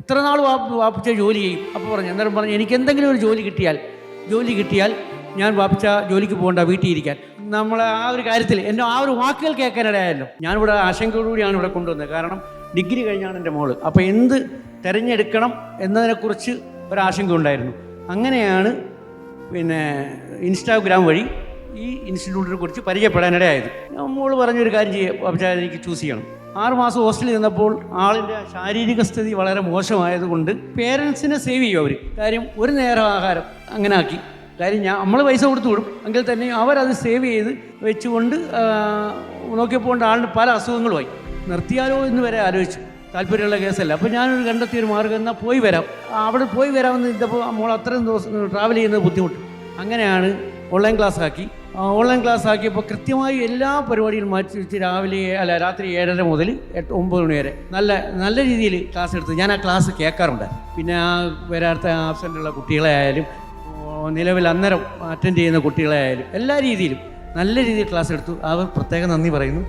എത്ര നാൾ വാപ്പ് വാപ്പിച്ച ജോലി ചെയ്യും? അപ്പോൾ പറഞ്ഞു അന്നേരം പറഞ്ഞു എനിക്ക് എന്തെങ്കിലും ഒരു ജോലി കിട്ടിയാൽ ജോലി കിട്ടിയാൽ ഞാൻ വാപ്പിച്ച ജോലിക്ക് പോകണ്ട വീട്ടിൽ ഇരിക്കാൻ. നമ്മൾ ആ ഒരു കാര്യത്തിൽ എന്റെ ആ ഒരു വാക്കുകൾ കേൾക്കാനിടയായല്ലോ. ഞാനിവിടെ ആശങ്കയോടുകൂടിയാണ് ഇവിടെ കൊണ്ടുവന്നത്. കാരണം ഡിഗ്രി കഴിഞ്ഞാണ് എന്റെ മോൾ. അപ്പോൾ എന്ത് തിരഞ്ഞെടുക്കണം എന്നതിനെക്കുറിച്ച് ഒരാശങ്ക ഉണ്ടായിരുന്നു അങ്ങനെയാണ് പിന്നെ ഇൻസ്റ്റാഗ്രാം വഴി ഈ ഇൻസ്റ്റിറ്റ്യൂട്ടിനെ കുറിച്ച് പരിചയപ്പെടാനിടയായത്. മോൾ പറഞ്ഞൊരു കാര്യം ചെയ്യുക എനിക്ക് ചൂസ് ചെയ്യണം. ആറ് മാസം ഹോസ്റ്റലിൽ നിന്നപ്പോൾ ആളിന്റെ ശാരീരിക സ്ഥിതി വളരെ മോശമായതുകൊണ്ട് പേരൻസിനെ സേവ് ചെയ്യും അവർ കാര്യം ഒരു നേരം ആഹാരം അങ്ങനെ ആക്കി. കാര്യം ഞാൻ നമ്മൾ പൈസ കൊടുത്തു വിടും. എങ്കിൽ തന്നെ അവരത് സേവ് ചെയ്ത് വെച്ചുകൊണ്ട് നോക്കിയപ്പോൾ ആളിന് പല അസുഖങ്ങളുമായി. നിർത്തിയാലോ എന്ന് വരെ ആലോചിച്ചു. താല്പര്യമുള്ള കേസല്ല. അപ്പോൾ ഞാനൊരു കണ്ടെത്തിയ ഒരു മാർഗം എന്നാൽ പോയി വരാം. അവിടെ പോയി വരാമെന്ന് ഇതപ്പോൾ നമ്മൾ അത്രയും ദിവസം ട്രാവൽ ചെയ്യുന്നത് ബുദ്ധിമുട്ട്. അങ്ങനെയാണ് ഓൺലൈൻ ക്ലാസ് ആക്കി. ഓൺലൈൻ ക്ലാസ് ആക്കിയപ്പോൾ കൃത്യമായി എല്ലാ പരിപാടികളും മാറ്റി വെച്ച് രാവിലെ അല്ല രാത്രി ഏഴര മുതൽ എട്ട് ഒമ്പത് മണി വരെ നല്ല നല്ല രീതിയിൽ ക്ലാസ് എടുത്ത് ഞാൻ ആ ക്ലാസ് കേൾക്കാറുണ്ട്. പിന്നെ ആ വരാത്ത ആബ്സെന്റുള്ള കുട്ടികളെ ആയാലും നിലവിൽ അന്നേരം അറ്റൻഡ് ചെയ്യുന്ന കുട്ടികളെ ആയാലും എല്ലാ രീതിയിലും നല്ല രീതിയിൽ ക്ലാസ് എടുത്തു. അവർ പ്രത്യേകം നന്ദി പറയുന്നു.